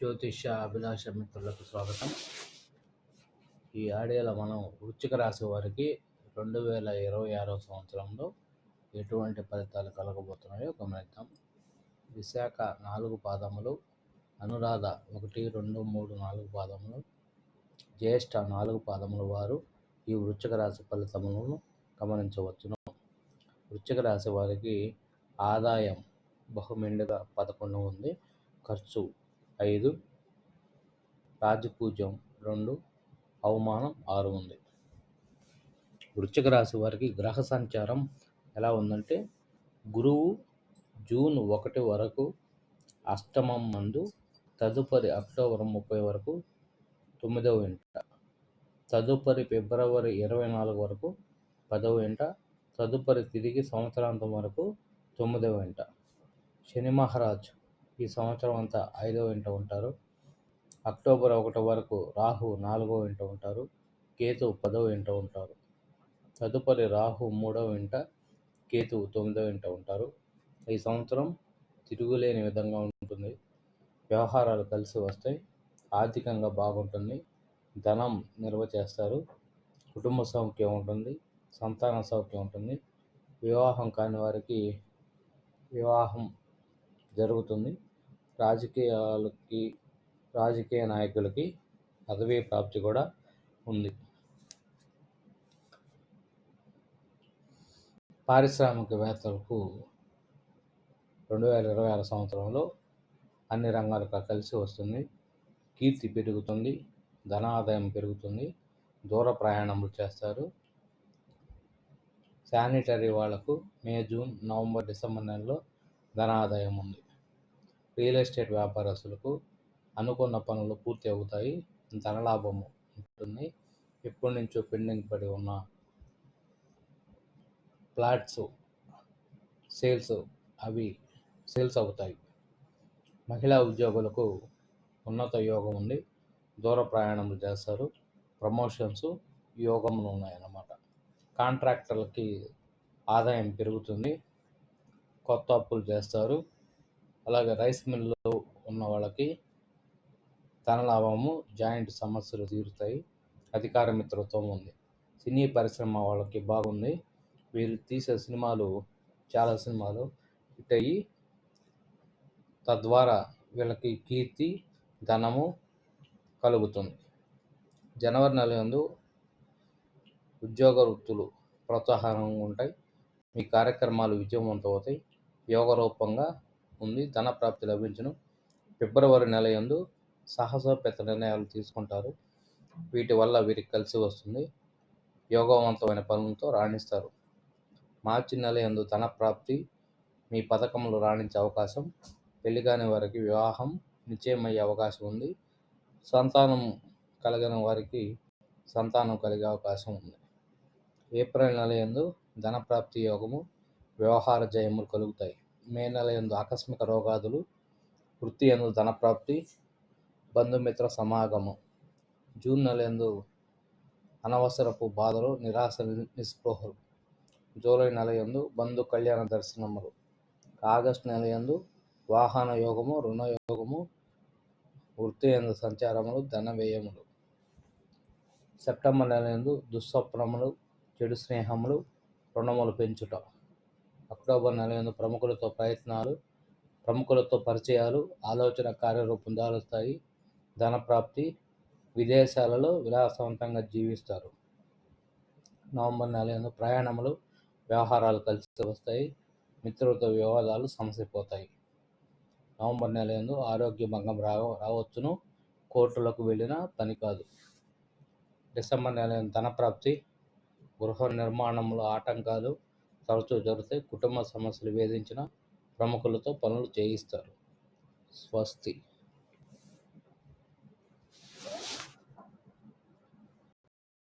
జ్యోతిష్య అభిలాష మిత్రులకు స్వాగతం. ఈ ఆడేల మనం వృచ్చిక రాశి వారికి రెండు వేల ఇరవై ఆరో సంవత్సరంలో ఎటువంటి ఫలితాలు కలగబోతున్నాయో గమనిద్దాం. విశాఖ నాలుగు పాదములు అనురాధ ఒకటి రెండు మూడు నాలుగు పాదములు జ్యేష్ఠ నాలుగు పాదముల వారు ఈ వృచ్చిక రాశి ఫలితములను గమనించవచ్చును. వృచ్చిక రాశి వారికి ఆదాయం బహుమెండుగా పదకొండు ఉంది ఖర్చు ఐదు రాజపూజ్యం రెండు అవమానం ఆరు ఉంది. వృశ్చిక రాశి వారికి గ్రహ సంచారం ఎలా ఉందంటే గురువు జూన్ ఒకటి వరకు అష్టమం మందు తదుపరి అక్టోబర్ ముప్పై వరకు తొమ్మిదవ ఇంట తదుపరి ఫిబ్రవరి ఇరవై నాలుగు వరకు పదవ ఇంట తదుపరి తిరిగి సంవత్సరాంతం వరకు తొమ్మిదవ ఇంట. శని మహారాజ్ ఈ సంవత్సరం అంతా ఐదవ ఇంట ఉంటారు. అక్టోబర్ ఒకటి వరకు రాహు నాలుగవ ఇంట ఉంటారు. కేతు పదవ ఇంట ఉంటారు. తదుపరి రాహు మూడవ ఇంట కేతు తొమ్మిదవ ఇంట ఉంటారు. ఈ సంవత్సరం తిరుగులేని విధంగా ఉంటుంది. వ్యవహారాలు కలిసి వస్తాయి. ఆర్థికంగా బాగుంటుంది. ధనం నిల్వ చేస్తారు. కుటుంబ సౌఖ్యం ఉంటుంది. సంతాన సౌఖ్యం ఉంటుంది. వివాహం కాని వారికి వివాహం జరుగుతుంది. రాజకీయాలకి రాజకీయ నాయకులకి పదవీ ప్రాప్తి కూడా ఉంది. పారిశ్రామికవేత్తలకు రెండు వేల ఇరవై ఆరు సంవత్సరంలో అన్ని రంగాలకు కలిసి వస్తుంది. కీర్తి పెరుగుతుంది ధనాదాయం పెరుగుతుంది దూర ప్రయాణములు చేస్తారు. శానిటరీ వాళ్ళకు మే జూన్ నవంబర్ డిసెంబర్ నెలలో ధనాదాయం ఉంది. రియల్ ఎస్టేట్ వ్యాపారస్తులకు అనుకున్న పనులు పూర్తి అవుతాయి. ధనలాభము ఉంటుంది. ఎప్పటి నుంచో పెండింగ్ పడి ఉన్న ఫ్లాట్స్ సేల్స్ అవి సేల్స్ అవుతాయి. మహిళా ఉద్యోగులకు ఉన్నత యోగం ఉంది. దూర ప్రయాణములు చేస్తారు. ప్రమోషన్స్ యోగములు ఉన్నాయన్నమాట. కాంట్రాక్టర్లకి ఆదాయం పెరుగుతుంది. కొత్త అప్పులు చేస్తారు. అలాగే రైస్ మిల్లు ఉన్న వాళ్ళకి ధన లాభము జాయింట్ సమస్యలు తీరుతాయి. అధికార మిత్రత్వం ఉంది. సినీ పరిశ్రమ వాళ్ళకి బాగుంది. వీళ్ళు తీసే సినిమాలు చాలా సినిమాలు హిట్ అయ్యి తద్వారా వీళ్ళకి కీర్తి ధనము కలుగుతుంది. జనవరి నెల యందు ఉద్యోగ వృత్తులు ప్రోత్సాహంగా ఉంటాయి. మీ కార్యక్రమాలు విజయవంతం అవుతాయి యోగ రూపంగా ఉంది ధన ప్రాప్తి లభించును. ఫిబ్రవరి నెల యందు సాహసోపేత నిర్ణయాలు తీసుకుంటారు. వీటి వల్ల వీరికి కలిసి వస్తుంది. యోగవంతమైన పనులతో రాణిస్తారు. మార్చి నెల యందు ధన ప్రాప్తి మీ పథకంలో రాణించే అవకాశం పెళ్ళి కాని వారికి వివాహం నిశ్చయమయ్యే అవకాశం ఉంది. సంతానం కలిగిన వారికి సంతానం కలిగే అవకాశం ఉంది. ఏప్రిల్ నెల యందు ధన ప్రాప్తి యోగము వ్యవహార జయములు కలుగుతాయి. మే నెల యందు ఆకస్మిక రోగాదులు వృత్తి యందు ధన ప్రాప్తి బంధుమిత్ర సమాగమం. జూన్ నెల యందు అనవసరపు బాధలు నిరాశ నిస్పృహలు. జూలై నెలయందు బంధు కళ్యాణ దర్శనములు. ఆగస్టు నెల ఎందు వాహన యోగము రుణ యోగము వృత్తి ఎందు సంచారములు ధన వ్యయములు. సెప్టెంబర్ నెల యందు దుస్వప్నములు చెడు స్నేహములు రుణములు పెంచుట. అక్టోబర్ నెల ఎందు ప్రముఖులతో ప్రయత్నాలు ప్రముఖులతో పరిచయాలు ఆలోచన కార్యరూపం దాలుస్తాయి. ధన ప్రాప్తి విదేశాలలో విలాసవంతంగా జీవిస్తారు. నవంబర్ నెల ఎందు ప్రయాణములు వ్యవహారాలు కలిసి వస్తాయి. మిత్రులతో వివాదాలు సమసిపోతాయి. నవంబర్ నెల ఎందు ఆరోగ్య భంగం రావ రావచ్చును. కోర్టులకు వెళ్ళిన పని కాదు. డిసెంబర్ నెల ధనప్రాప్తి ధన ప్రాప్తి గృహ నిర్మాణంలో ఆటంకాలు తరచూ జరిగితే కుటుంబ సమస్యలు వేధించిన ప్రముఖులతో పనులు చేయిస్తారు. స్వస్తి.